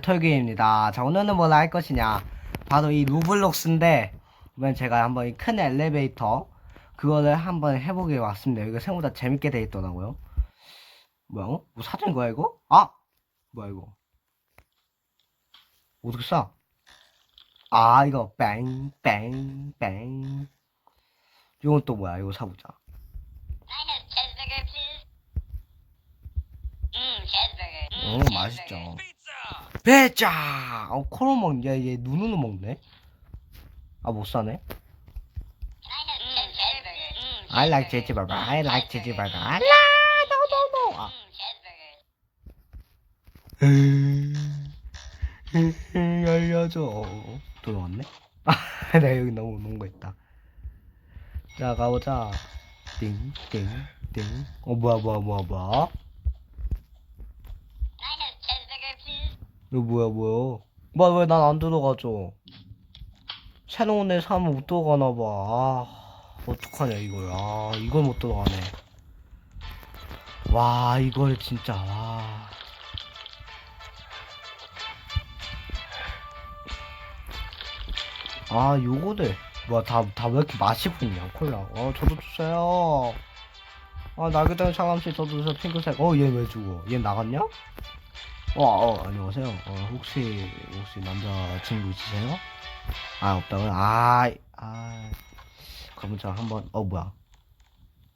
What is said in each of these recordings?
배털기입니다. 자, 오늘은 뭘 할 것이냐. 바로 이 루블록스인데, 이번 제가 한번 이 큰 엘리베이터, 그거를 한번 해보게 왔습니다. 이거 생각보다 재밌게 돼 있더라고요. 뭐야, 어? 뭐 사진 거야, 이거? 아! 뭐야, 이거? 어떻게 쏴? 아, 이거, 뺑, 뺑, 뺑. 이건 또 뭐야, 이거 사보자. Cheeseburger. 오, Mmm, 맛있죠. 배짜! 어, 코로 먹, 얘, 얘 눈으로 먹네? 아, 못 사네? I have mm, cheeseburger? Mmm, I like like cheeseburger. I like, no, no, no. 아. Mmm. 알려줘. 돌아왔네? 아, 내가 여기 너무 놓은 거 있다. 자, 가보자. 띵, 띵, 띵. 어, 뭐야, 뭐야, 뭐야, 뭐야. 이거 뭐야, 뭐야. 뭐야, 왜 난 안 들어가죠? 새로운 애 사면 못 들어가나 봐. 아, 어떡하냐, 이걸. 아, 이걸 못 들어가네. 와, 이걸 진짜, 와. 아, 요거를. 뭐야, 다, 다 왜 이렇게 맛이 붙냐, 콜라. 어, 저도 주세요. 아, 날개다른 차감씨 저도 주세요, 핑크색. 어, 얘왜 주고? 얘 나갔냐? 어, 어, 안녕하세요. 어, 혹시, 혹시 남자 친구 있으세요? 아, 없다고요? 아, 아. 그러면 저 한번, 어, 뭐야.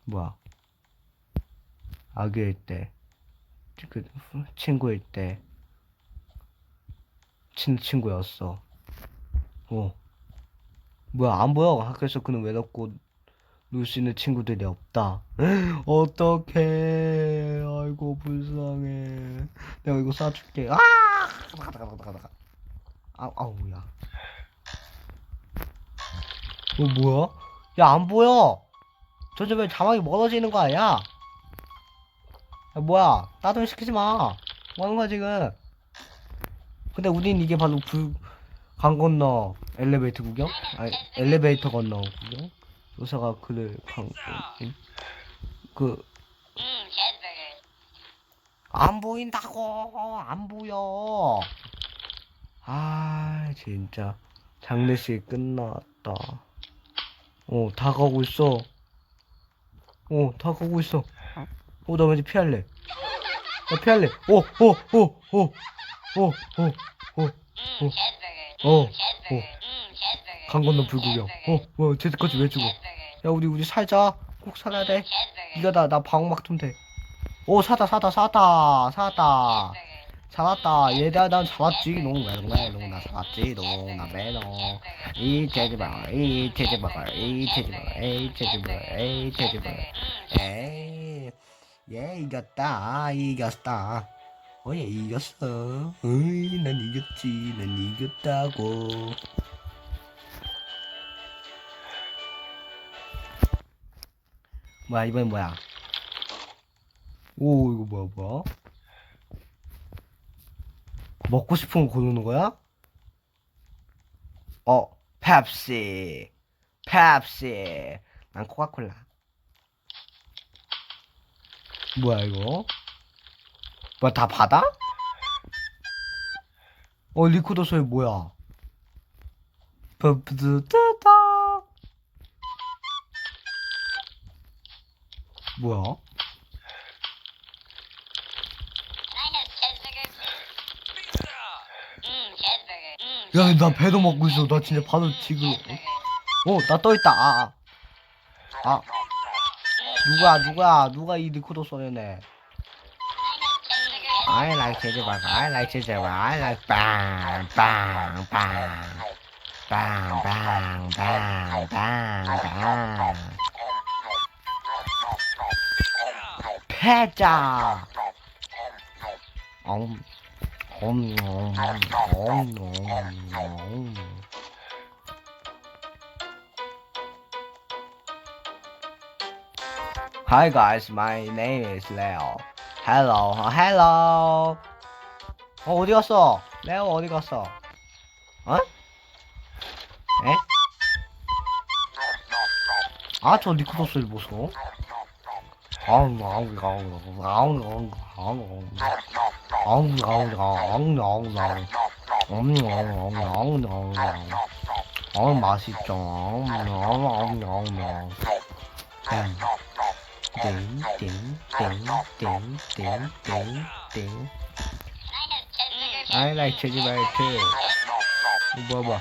뭐야. 아기일 때, 그, 친구일 때, 친, 친구였어. 어. 뭐야, 안 보여? 학교에서 그는 외롭고, 있는 친구들이 없다. 어떡해. 아이고, 불쌍해. 내가 이거 쏴줄게. 아! 가다, 가다, 가다, 가다. 아, 아우야. 어, 뭐야? 야, 안 보여! 저저 왜 자막이 멀어지는 거 아니야? 야, 뭐야? 따돌 시키지 마. 뭐 하는 거야, 지금? 근데 우린 이게 바로 불, 강 건너 엘리베이터 구경? 아니, 엘리베이터 건너 구경? 요사가 그를 강, 응? 그. 안 보인다고! 안 보여! 아, 진짜. 장례식 끝났다. 어, 다 가고 있어. 어, 다 가고 있어. 어, 나 왠지 피할래. 나 피할래. 어, 강 건너 불구경. cheeseburger. 어, 뭐야, 쟤까지 왜 죽어? cheeseburger. 야, 우리, 우리 살자. 꼭 살아야 돼. 이거 나, 나 방어막 좀 돼. 오, 사다, 사다, 사다, 사다. 잡았다. 얘들아, 난 잡았지. 농, 멜롱, 멜롱, 나 잡았지. 농, 나 멜롱. 이 체지버거, 이 체지버거, 이 체지버거, 이 체지버거, 이 체지버거. 에이, 얘 이겼다. 이겼다. 어, 얘 이겼어. 으이, 난 이겼지. 난 이겼다고. 뭐야, 이번엔 뭐야? 오, 이거 뭐야, 뭐야? 먹고 싶은 거 고르는 거야? 어, 펩시. 펩시. 난 코카콜라. 뭐야, 이거? 뭐야, 다 받아? 어, 리코더 소리 뭐야? Mmm, 야, 나 배도 먹고 있어. 나 진짜 바로 지금. 어, 나 떠있다. 아, 아. 아, 누구야, 누구야, 누가 이 리코더 소리네. I like cheeseburger. I like cheeseburger. I like bang, bang, bang. bang, bang, bang, bang, bang. 음, 음, 음, 음, 음. Hi guys, my name is Leo. Hello, 어, hello. 어 어디 갔어? 레오 어디 갔어? 어? 에? 아저 소리 보소. 어, 맛있죠. 어, 어, 어, 어. 땡. 땡, 땡, 땡, 땡, 땡, 땡, 땡. 아이, 라이트, 라이트. 뭐야, 뭐야.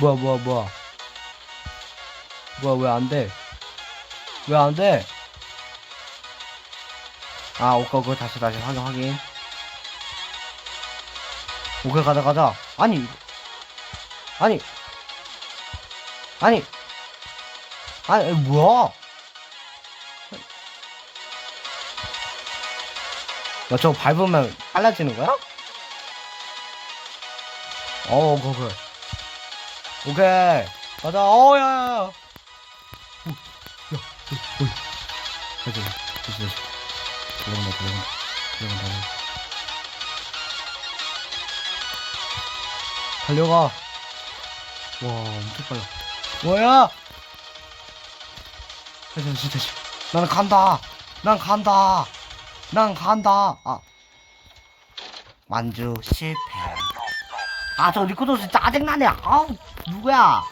뭐야, 뭐야, 뭐야. 뭐야 왜 안 돼? 왜 안 돼? 아 오케이 오케이. 다시 다시 확인 확인. 오케이 가자 가자. 아니. 아니. 아니. 아니 뭐야? 나 저거 밟으면 빨라지는 거야? 어, 오케이, 오케이. 오케이. 가자, 어, 야, 야, 야. 어이. 가자. 달려간다, 달려간다. 달려간다, 달려간다. 달려가. 와, 엄청 빨라. 뭐야? 다시, 다시, 다시. 나는 간다. 난 간다. 난 간다. 아. 완주 실패. 아, 저 리코더스 짜증나네. 아우, 누구야?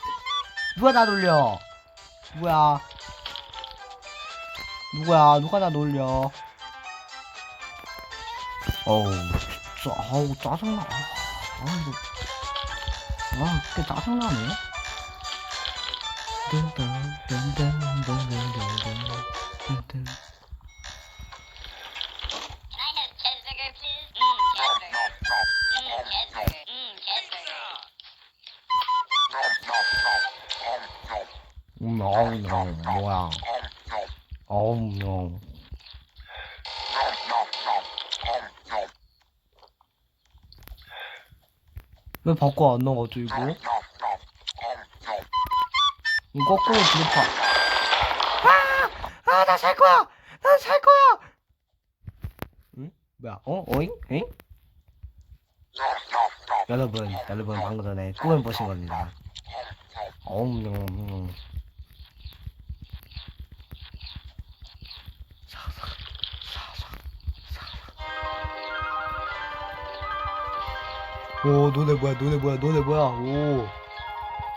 누가 나 놀려? 누구야? 누구야 누가 나 놀려 어우 진짜 아우 짜증나 아 이거 아 그게 짜증나네 음, 아우, 뭐야. 어우, 너. 왜 바꿔 안 나가죠, 이거? 이거 거꾸로 뒤로 파. 아! 아, 나 살 거야! 나 살 거야! 응? 뭐야, 어? 어잉? 엥? 여러분, 여러분, 방금 전에 꿈을 보신 겁니다. 어우, 음, 음. 오 노래 뭐야 노래 뭐야 노래 뭐야? 오.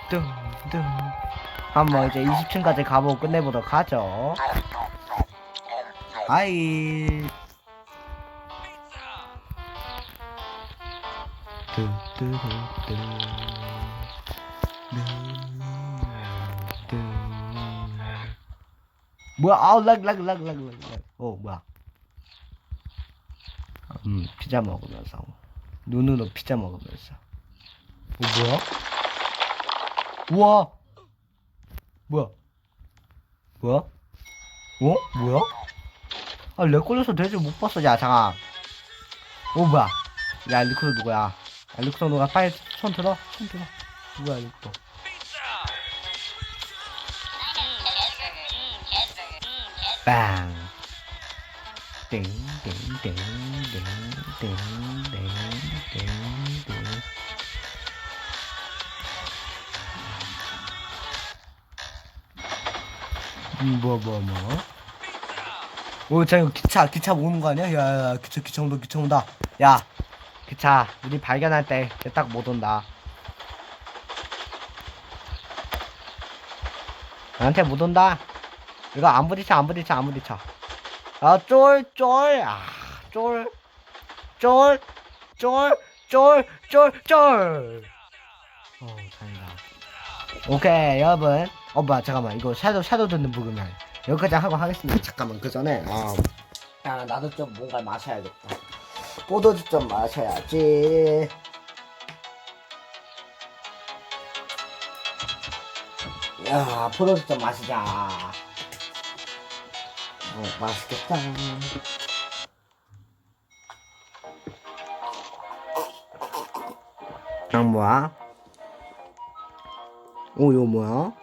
뚱뚱. 한번 이제 20층까지 가보고 끝내보도록 하죠. 뚜 뭐야 아우 락 락 락 락락 어 뭐야. 음 피자 먹으면서 눈으로 피자 먹으면서 어 뭐야 우와 뭐야 뭐야 어 뭐야 아 렉 걸려서 대체 못 봤어 야 잠깐 어 뭐야 야 리코도 누구야 야 리코도 누가 빨리 손 들어 손 들어 누구야 리코도 Can 띵. 음, 뭐, 뭐, 뭐. 오, 자, 이거 기차, 기차 오는 거 아니야? 야, 야, 야, 기차, 기차 온다, 기차 온다. 야, 기차, 우리 발견할 때 딱 못 온다. 나한테 못 온다. 이거 안 부딪혀 안 부딪혀 안 부딪혀 아 쫄 쫄 아 쫄 쫄 쫄 쫄 쫄 쫄. 어 다행이다. 오케이 여러분. 어 뭐야 잠깐만. 이거 샤도우 샤도우 듣는 부분만 여기까지 하고 하겠습니다. 잠깐만 그 전에. 아, 아 나도 좀 뭔가 마셔야겠다. 포도주 좀 마셔야지. 야 포도주 좀 마시자 어, 맛있겠다. 이건 뭐야? 오, 이거 뭐야?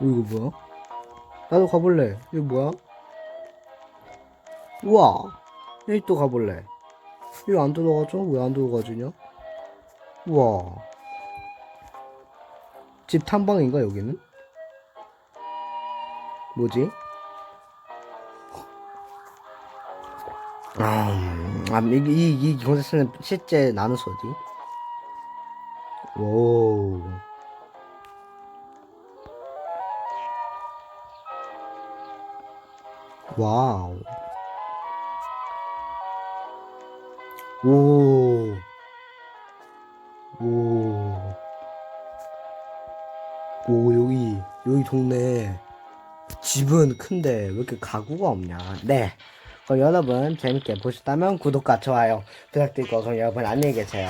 오, 이거 뭐야? 나도 가볼래. 이거 뭐야? 우와! 여기 또 가볼래. 이거 안 들어가죠? 왜 안 들어가지냐? 우와. 집 탐방인가 여기는? 뭐지? 아, 음, 아 이, 이, 이 경찰서는 실제 나누소지. 오. 와우. 오. 오. 동네. 집은 큰데 왜 이렇게 가구가 없냐. 네. 그럼 여러분 재밌게 보셨다면 구독과 좋아요 부탁드리고 그럼 여러분 안녕히 계세요.